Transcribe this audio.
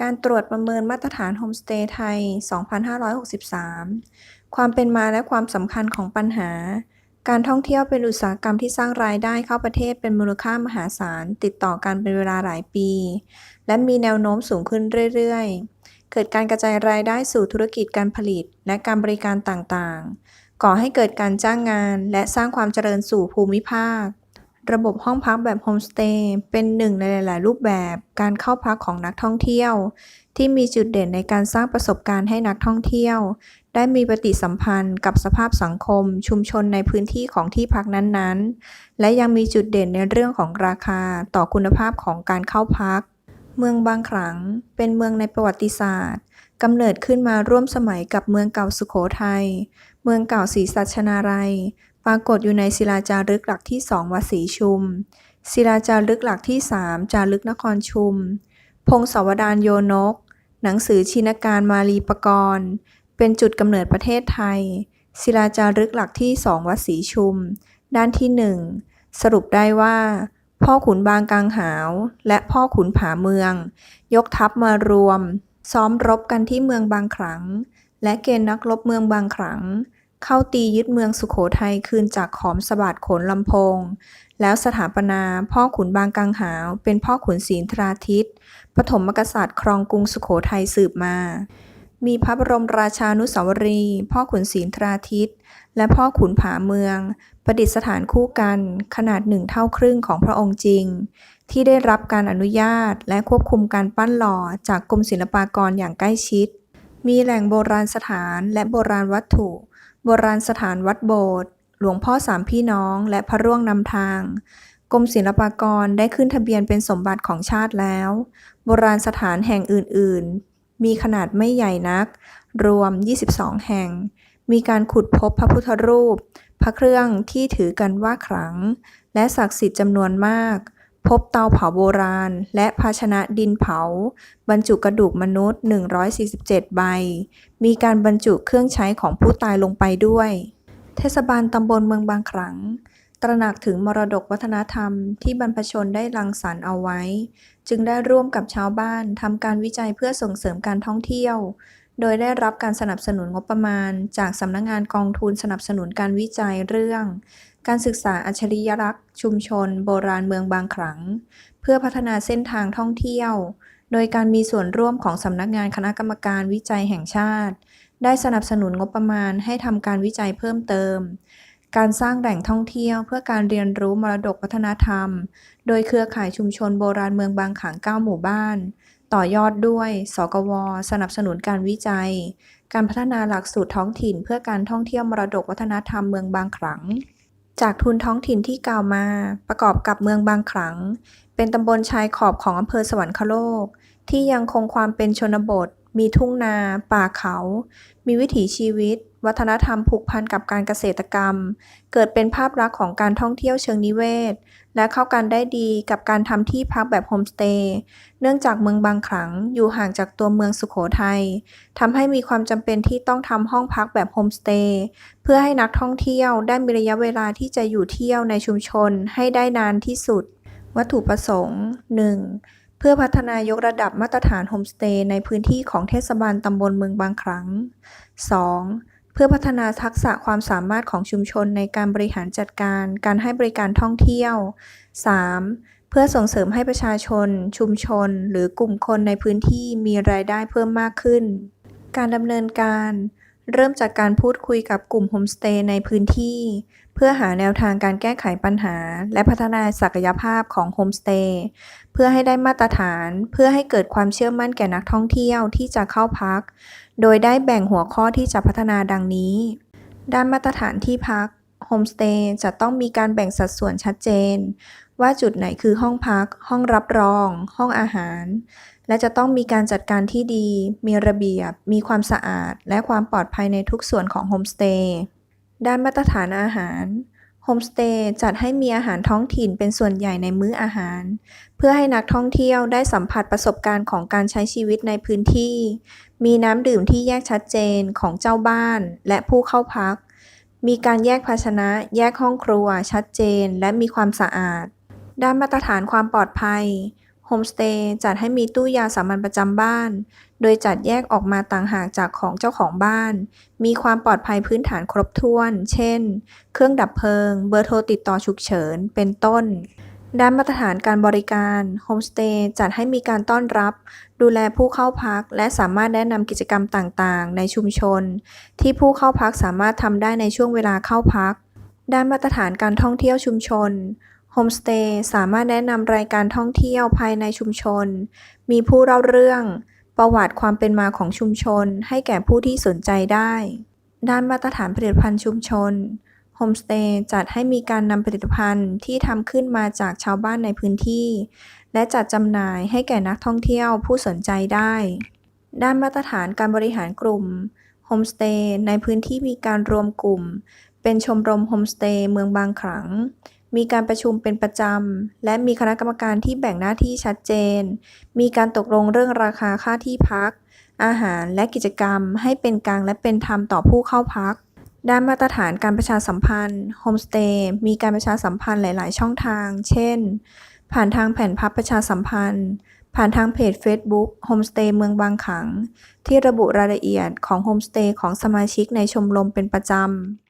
การตรวจประเมินมาตรฐานโฮมสเตย์ไทย 2563 ความเป็นมาและความสำคัญของปัญหา การท่องเที่ยวเป็นอุตสาหกรรมที่สร้างรายได้เข้าประเทศเป็นมูลค่ามหาศาล ติดต่อกันเป็นเวลาหลายปี และมีแนวโน้มสูงขึ้นเรื่อยๆ เกิดการกระจายรายได้สู่ธุรกิจการผลิต และการบริการต่างๆ ก่อให้เกิดการจ้างงาน และสร้างความเจริญสู่ภูมิภาค ระบบห้องพักแบบโฮมสเตย์เป็นหนึ่งในหลาย ๆ รูปแบบการเข้าพักของนักท่องเที่ยว ที่มีจุดเด่นในการสร้างประสบการณ์ให้นักท่องเที่ยว ได้มีปฏิสัมพันธ์กับสภาพสังคม ชุมชนในพื้นที่ของที่พักนั้น ๆ และยังมีจุดเด่นในเรื่องของราคาต่อคุณภาพของการเข้าพัก เมืองบางขลัง เป็นเมืองในประวัติศาสตร์กำเนิดขึ้นมาร่วมสมัยกับเมืองเก่าสุโขทัย เมืองเก่าศรีสัชนาลัย ปรากฏอยู่ในศิลาจารึกหลักที่สองวัดศรีชุม ศิลาจารึกหลักที่สามจารึกนครชุม พงศาวดารโยนก หนังสือชินการมาลีปกรณ์ เป็นจุดกำเนิดประเทศไทย ศิลาจารึกหลักที่สองวัดศรีชุม ด้านที่หนึ่งสรุปได้ว่า พ่อขุนบางกลางหาว และพ่อขุนผาเมือง ยกทัพมารวม ซ้อมรบกันที่เมืองบางขลัง และเกณฑ์นักรบเมืองบางขลัง เข้าตียึดเมืองสุโขทัยคืนจากขอมสะบัดโขนลำโพง แล้วสถาปนาพ่อขุนบางกังหาว เป็นพ่อขุนศรีนทราทิตปฐมกษัตริย์ครองกรุงสุโขทัยสืบมา มีพระบรมราชานุสาวรี พ่อขุนศรีนทราทิตและพ่อขุนผาเมือง ประดิษฐานคู่กันขนาดหนึ่งเท่าครึ่งของพระองค์จริง ที่ได้รับการอนุญาตและควบคุมการปั้นหล่อจากกรมศิลปากรอย่างใกล้ชิด มีแหล่งโบราณสถานและโบราณวัตถุ โบราณสถานวัดโบสถ์หลวงพ่อสามพี่น้องและพระร่วงนำทาง กรมศิลปากรได้ขึ้นทะเบียนเป็นสมบัติของชาติแล้ว โบราณสถานแห่งอื่น ๆ มีขนาดไม่ใหญ่นัก รวม 22 แห่ง มีการขุดพบพระพุทธรูป พระเครื่องที่ถือกันว่าขลัง และศักดิ์สิทธิ์จำนวนมาก พบเตาเผาโบราณ และภาชนะดินเผา บรรจุกระดูกมนุษย์ 147 ใบ มีการบรรจุเครื่องใช้ของผู้ตายลงไปด้วย เทศบาลตำบลเมืองบางขลัง ตระหนักถึงมรดกวัฒนธรรมที่บรรพชนได้รังสรรค์เอาไว้ จึงได้ร่วมกับชาวบ้านทำการวิจัยเพื่อส่งเสริมการท่องเที่ยว โดยได้รับการสนับสนุนงบประมาณ จากสำนักงานกองทุนสนับสนุนการวิจัยเรื่อง การศึกษาอัจฉริยลักษณ์ชุมชน โบราณเมืองบางขลัง เพื่อพัฒนาเส้นทางท่องเที่ยว โดยการมีส่วนร่วมของสำนักงานคณะกรรมการวิจัยแห่งชาติ ได้สนับสนุนงบประมาณให้ทำการวิจัยเพิ่มเติม การสร้างแหล่งท่องเที่ยว เพื่อการเรียนรู้มรดกวัฒนธรรม โดยเครือข่ายชุมชนโบราณเมืองบางขลัง9หมู่บ้าน ต่อยอดด้วย สกว สนับสนุนการวิจัย การพัฒนาหลักสูตรท้องถิ่น เพื่อการท่องเที่ยวมรดกวัฒนธรรมเมืองบางขลัง จากทุนท้องถิ่นที่กล่าวมา ประกอบกับเมืองบางขลัง เป็นตำบลชายขอบของอำเภอสวรรคโลก ที่ยังคงความเป็นชนบท มีทุ่งนา ป่าเขา มีวิถีชีวิต วัฒนธรรมผูกพันกับการเกษตรกรรม เกิดเป็นภาพลักษณ์ของการท่องเที่ยวเชิงนิเวศ และเข้ากันได้ดีกับการทำที่พักแบบโฮมสเตย์ เนื่องจากเมืองบางขลังอยู่ห่างจากตัวเมืองสุโขทัยทำให้มีความจำเป็นที่ต้องทำห้องพักแบบโฮมสเตย์ เพื่อให้นักท่องเที่ยวได้มีระยะเวลาที่จะอยู่เที่ยวในชุมชนให้ได้นานที่สุด วัตถุประสงค์ 1. เพื่อพัฒนายกระดับมาตรฐานโฮมสเตย์ในพื้นที่ของเทศบาลตำบลเมืองบางขลัง 2. เพื่อพัฒนาทักษะความสามารถของชุมชนในการบริหารจัดการการให้บริการท่องเที่ยว 3. เพื่อส่งเสริมให้ประชาชน ชุมชน หรือกลุ่มคนในพื้นที่มีรายได้เพิ่มมากขึ้น การดำเนินการ เริ่มจากการพูดคุยกับกลุ่มโฮมสเตย์ในพื้นที่ เพื่อหาแนวทางการแก้ไขปัญหา และพัฒนาศักยภาพของโฮมสเตย์เพื่อให้ได้มาตรฐานเพื่อให้เกิดความเชื่อมั่นแก่นักท่องเที่ยวที่จะเข้าพัก โดยได้แบ่งหัวข้อที่จะพัฒนาดังนี้ ด้านมาตรฐานที่พักโฮมสเตย์จะต้องมีการแบ่งสัดส่วนชัดเจน ว่าจุดไหนคือห้องพัก ห้องรับรอง ห้องอาหาร และจะต้องมีการจัดการที่ดี มีระเบียบ มีความสะอาด และความปลอดภัยในทุกส่วนของโฮมสเตย์ด้านมาตรฐานอาหารโฮมสเตย์จัดให้มีอาหารท้องถิ่นเป็นส่วนใหญ่ในมื้ออาหาร เพื่อให้นักท่องเที่ยวได้สัมผัสประสบการณ์ของการใช้ชีวิตในพื้นที่ มีน้ำดื่มที่แยกชัดเจนของเจ้าบ้านและผู้เข้าพัก มีการแยกภาชนะ แยกห้องครัวชัดเจนและมีความสะอาด ด้านมาตรฐานความปลอดภัยโฮมสเตย์จัดให้มีตู้ยาสามัญประจำบ้าน โดยจัดแยกออกมาต่างหากจากของเจ้าของบ้าน มีความปลอดภัยพื้นฐานครบถ้วน เช่น เครื่องดับเพลิง เบอร์โทรติดต่อฉุกเฉิน เป็นต้นด้านมาตรฐานการบริการโฮมสเตย์จัดให้มีการต้อนรับ ดูแลผู้เข้าพัก และสามารถแนะนำกิจกรรมต่างๆ ในชุมชน ที่ผู้เข้าพักสามารถทำได้ในช่วงเวลาเข้าพัก ด้านมาตรฐานการท่องเที่ยวชุมชน โฮมสเตย์สามารถแนะนำรายการท่องเที่ยวภายในชุมชน มีผู้เล่าเรื่อง ประวัติความเป็นมาของชุมชน ให้แก่ผู้ที่สนใจได้ ด้านมาตรฐานผลิตภัณฑ์ชุมชนโฮมสเตย์จัดให้มีการนำผลิตภัณฑ์ที่ทำขึ้นมาจากชาวบ้านในพื้นที่ และจัดจำหน่ายให้แก่นักท่องเที่ยวผู้สนใจได้ ด้านมาตรฐานการบริหารกลุ่มโฮมสเตย์ในพื้นที่มีการรวมกลุ่ม เป็นชมรมโฮมสเตย์เมืองบางขลัง มีการประชุมเป็นประจำ และมีคณะกรรมการที่แบ่งหน้าที่ชัดเจน มีการตกลงเรื่องราคาค่าที่พัก อาหารและกิจกรรมให้เป็นกลางและเป็นธรรมต่อผู้เข้าพัก ด้านมาตรฐานการประชาสัมพันธ์โฮมสเตย์มีการประชาสัมพันธ์หลาย ๆ ช่องทาง เช่น ผ่านทางแผ่นพับประชาสัมพันธ์ ผ่านทางเพจ Facebook โฮมสเตย์เมืองบางขัง ที่ระบุรายละเอียดของโฮมสเตย์ของสมาชิกในชมรมเป็นประจำ